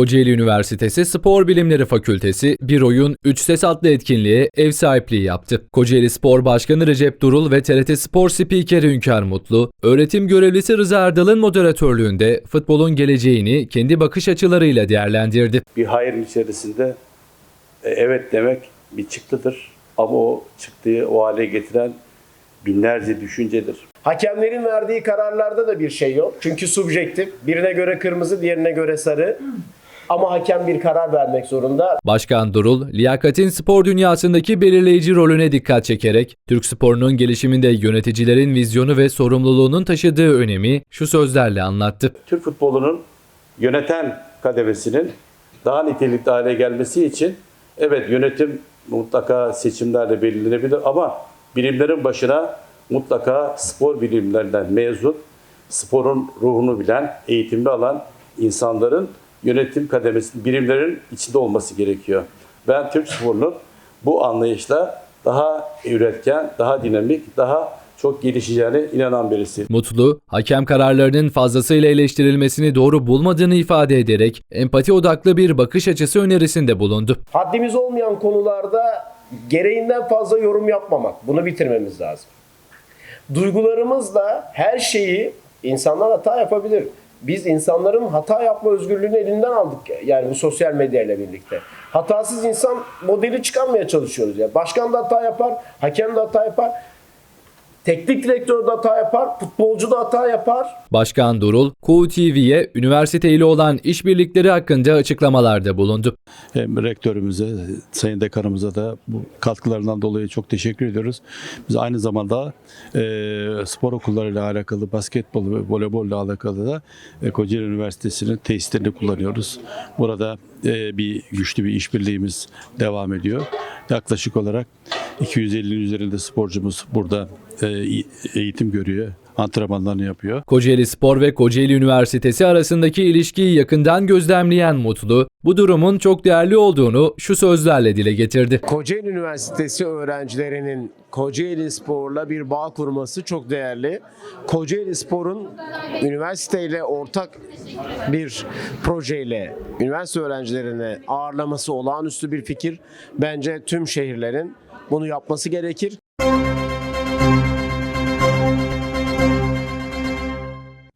Kocaeli Üniversitesi Spor Bilimleri Fakültesi Bir Oyun 3 Ses adlı etkinliğe ev sahipliği yaptı. Kocaeli Spor Başkanı Recep Durul ve TRT Spor Spikeri Hünkar Mutlu, öğretim görevlisi Rıza Erdal'ın moderatörlüğünde futbolun geleceğini kendi bakış açılarıyla değerlendirdi. bir hayrın içerisinde e, evet demek bir çıktıdır. Ama o çıktığı o hale getiren binlerce düşüncedir. Hakemlerin verdiği kararlarda da bir şey yok. Çünkü subjektif. Birine göre kırmızı, diğerine göre sarı. Ama hakem bir karar vermek zorunda. Başkan Durul, liyakatin spor dünyasındaki belirleyici rolüne dikkat çekerek, Türk sporunun gelişiminde yöneticilerin vizyonu ve sorumluluğunun taşıdığı önemi şu sözlerle anlattı. Türk futbolunun yöneten kademesinin daha nitelikli hale gelmesi için evet yönetim mutlaka seçimlerle belirlenebilir ama bilimlerin başına mutlaka spor bilimlerinden mezun, sporun ruhunu bilen, eğitimli alan insanların yönetim kademesi, birimlerin içinde olması gerekiyor. Ben Türk sporunun bu anlayışla daha üretken, daha dinamik, daha çok gelişeceğine inanan birisiyim. Mutlu, hakem kararlarının fazlasıyla eleştirilmesini doğru bulmadığını ifade ederek empati odaklı bir bakış açısı önerisinde bulundu. Haddimiz olmayan konularda gereğinden fazla yorum yapmamak. Bunu bitirmemiz lazım. Duygularımızla her şeyi insanlar hata yapabilir. Biz insanların hata yapma özgürlüğünü elinden aldık yani bu sosyal medya ile birlikte. Hatasız insan modeli çıkarmaya çalışıyoruz ya. Başkan da hata yapar, hakem de hata yapar. Teknik direktör de hata yapar, futbolcu da hata yapar. Başkan Durul, Kuğu TV'ye üniversite ile olan işbirlikleri hakkında açıklamalarda bulundu. Hem rektörümüze, sayın dekanımıza da bu katkılarından dolayı çok teşekkür ediyoruz. Biz aynı zamanda e, spor okullarıyla alakalı, basketbol ve voleybolla alakalı da e, Kocaeli Üniversitesi'nin tesislerini kullanıyoruz. Burada e, bir güçlü bir işbirliğimiz devam ediyor. Yaklaşık olarak 250'nin üzerinde sporcumuz burada e, eğitim görüyor, antrenmanlarını yapıyor. Kocaeli Spor ve Kocaeli Üniversitesi arasındaki ilişkiyi yakından gözlemleyen Mutlu, bu durumun çok değerli olduğunu şu sözlerle dile getirdi. Kocaeli Üniversitesi öğrencilerinin Kocaeli Spor'la bir bağ kurması çok değerli. Kocaeli Spor'un üniversiteyle ortak bir projeyle üniversite öğrencilerini ağırlaması olağanüstü bir fikir. Bence tüm şehirlerin bunu yapması gerekir.